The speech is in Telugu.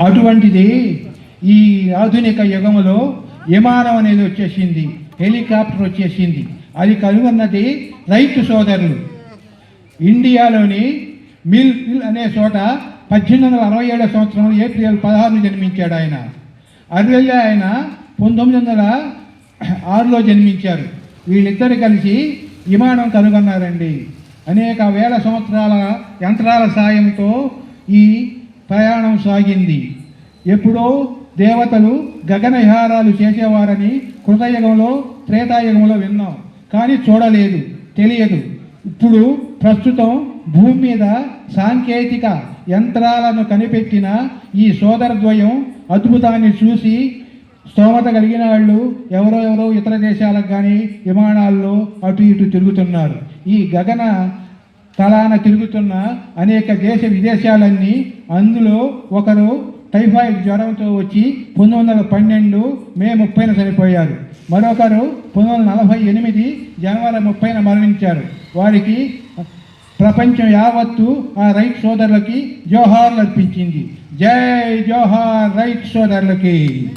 అటువంటిది ఈ ఆధునిక యుగంలో విమానం అనేది వచ్చేసింది హెలికాప్టర్ వచ్చేసింది. అది కనుగొన్నది రైతు సోదరులు. ఇండియాలోని మిల్ మిల్ అనే చోట పద్దెనిమిది వందల అరవై ఏడో సంవత్సరం ఏప్రిల్ పదహారును జన్మించాడు ఆయన. అరవెల్లి ఆయన పంతొమ్మిది వందల ఆరులో జన్మించారు. వీళ్ళిద్దరు కలిసి విమానం కనుగొన్నారండి. అనేక వేల సంవత్సరాల యంత్రాల సాయంతో ఈ ప్రయాణం సాగింది. ఎప్పుడో దేవతలు గగనహారాలు చేసేవారని కృతయుగంలో త్రేతాయుగంలో విన్నాం. కానీ చూడలేదు తెలియదు. ఇప్పుడు ప్రస్తుతం భూమి మీద సాంకేతిక యంత్రాలను కనిపెట్టిన ఈ సోదరద్వయం అద్భుతాన్ని చూసి స్తోమత కలిగిన వాళ్ళు ఎవరో ఎవరో ఇతర దేశాలకు కానీ విమానాల్లో అటు ఇటు తిరుగుతున్నారు. ఈ గగన తలాన తిరుగుతున్న అనేక దేశ విదేశాలన్నీ అందులో ఒకరు టైఫాయిడ్ జ్వరంతో వచ్చి పంతొమ్మిది వందల పన్నెండు మే ముప్పైన చనిపోయారు. మరొకరు పంతొమ్మిది వందల నలభై ఎనిమిది జనవరి ముప్పైన మరణించారు. వారికి ప్రపంచం యావత్తు ఆ రైట్ సోదరులకి జోహార్లు అర్పించింది. జై జోహార్ రైట్ సోదరులకి.